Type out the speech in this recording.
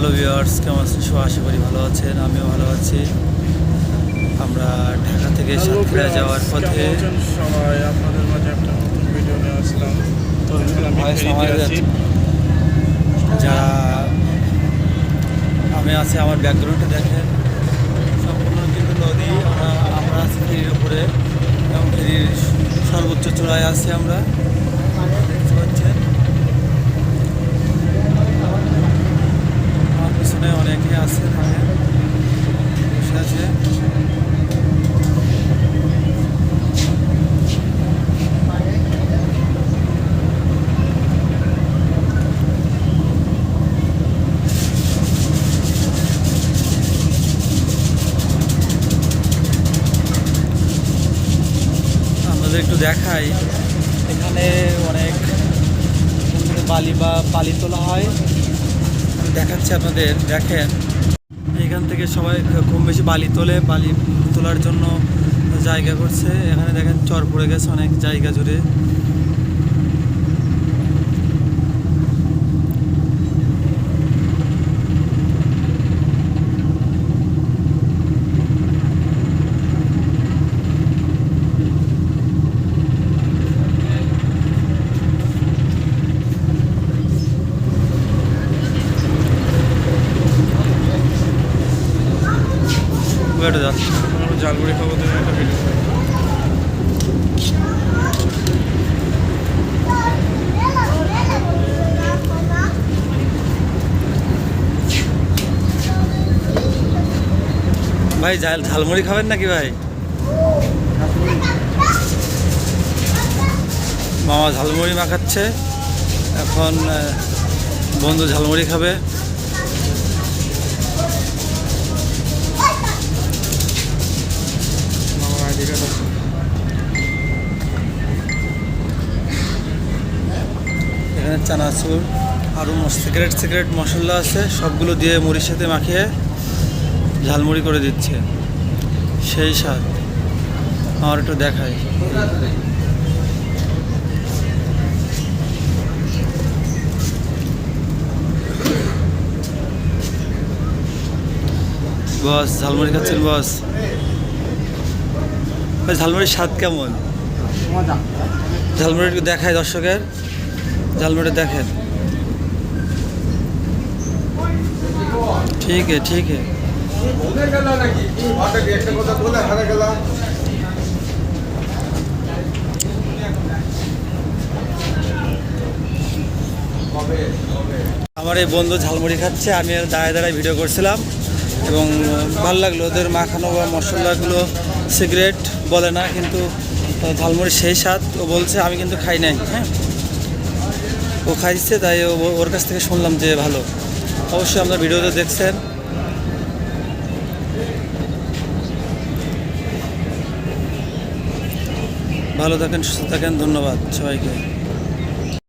Hello viewers কেমন আছেন? সবাই আশা করি ভালো আছেন আমিও ভালো আছি। আমরা ঢাকা থেকে সাতক্ষীরা যাওয়ার পথে সবাই? আপনাদের মাঝে একটা নতুন ভিডিও নিয়ে আসলাম। আছি। যারা আমি আছি আমার ব্যাকগ্রাউন্ডটা দেখেন। সম্পূর্ণ কিন্তু নদী আমরা আমরা আছি ফেরির উপরে। এবং ফেরির সর্বোচ্চ চূড়ায় আছি আমরা। পিছনে অনেকে আছে দেখেন বসে আছে। একটু দেখাই, এখানে অনেক বালি বা বালি তোলা হয়। দেখাচ্ছি আপনাদের, দেখেন। এখান থেকে সবাই কম বেশি বালি তোলে, বালি তোলার জন্য জায়গা করছে। এখানে দেখেন চর পড়ে গেছে অনেক জায়গা জুড়ে। ওটা যাচ্ছে আমরা জালগুড়ি খাব, তুমি একটা ভিডিও ভাই ঝাল ঝালমুড়ি খাবেন নাকি ভাই? মামা ঝালমুড়ি মাখাচ্ছে। এখন বন্ধু ঝালমুড়ি খাবে। এখানে চানাচুর আরও সিগারেট সিগারেট মশলা আছে সবগুলো দিয়ে মুড়ির সাথে মাখিয়ে ঝালমুড়ি করে দিচ্ছে। সেই স্বাদ। আমার একটু দেখাই। বস ঝালমুড়ি খাচ্ছেন বস? ঝালমুড়ির স্বাদ কেমন? ঝালমুড়ি দেখায় দর্শকের। ঝালমুড়ি দেখেন। ঠিক ঠিক আমার এই বন্ধু ঝালমুড়ি খাচ্ছে, আমি দাঁড়ায় দাঁড়ায় ভিডিও করছিলাম এবং ভালো লাগল ওদের মাখানো বা মশলাগুলো সিগারেট বলে না, কিন্তু ঝালমুড়ি সেই স্বাদ, ও বলছে আমি কিন্তু খাই নাই হ্যাঁ? ও খাইছে, তাই ওর কাছ থেকে শুনলাম যে ভালো। অবশ্যই আপনার ভিডিওতে দেখছেন। ভালো থাকেন, সুস্থ থাকেন, ধন্যবাদ সবাইকে।